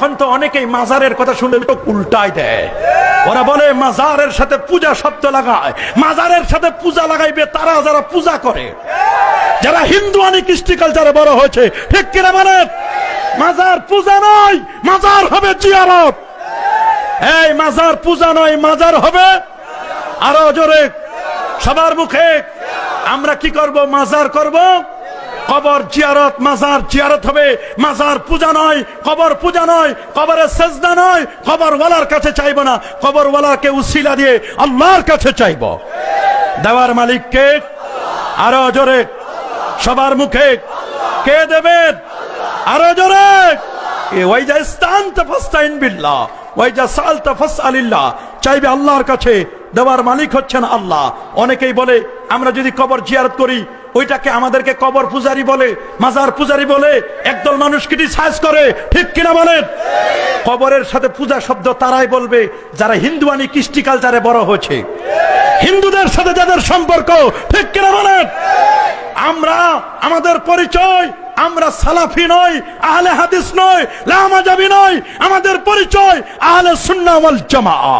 এখন তো অনেকেই মাজারের কথা শুনলে উল্টাই দেয়। ওরা বলে, মাজারের সাথে পূজা শব্দ লাগায়। মাজারের সাথে পূজা লাগাইবে, তারা যারা পূজা করে। যারা হিন্দু আনি কৃষ্টি কালচারে বড় হয়েছে, ঠিক কিনা মানে? মাজার পূজা নয়, মাজার হবে জিয়ারত। এই মাজার পূজা নয়, মাজার হবে আরও জোরে। সবার মুখে আমরা কি করব? মাজার করব? কবর জিয়ারত, মাজার জিয়ারত হবে। মাজার পূজা নয়, কবর পূজা নয় কবরের সেজদা নয় কবর ওয়ালার কাছে চাইব না। কবর ওয়ালাকে উসিলা দিয়ে আল্লাহর কাছে চাইব। দেওয়ার মালিককে আরও জোরে, সবার মুখে কে দেবেন আরও জোরে। এ ওয়াইজা ইস্তান তাফাস্তাইন বিল্লাহ, ওয়াইজা সাল তাফাস আলিল্লাহ চাইবে আল্লাহর কাছে দেওয়ার মালিক হচ্ছেন আল্লাহ। অনেকেই বলে, আমরা যদি কবর জিয়ারত করি, ওইটাকে আমাদেরকে কবর পূজারি বলে, মাজার পূজারি বলে, একদল মানুষ ক্রিটিসাইজ করে, ঠিক কিনা বলেন? কবরের সাথে পূজা শব্দ তারাই বলবে, যারা হিন্দুয়ানি কৃষ্টি কালচারে বড় হয়েছে। হিন্দুদের সাথে যাদের সম্পর্ক, ঠিক কিনা বলেন? আমরা, আমাদের পরিচয়, আমরা সালাফি নই, আহলে হাদিস নই লামাজাবি নই, আমাদের পরিচয় আহলে সুন্নাহ ওয়াল জামাআহ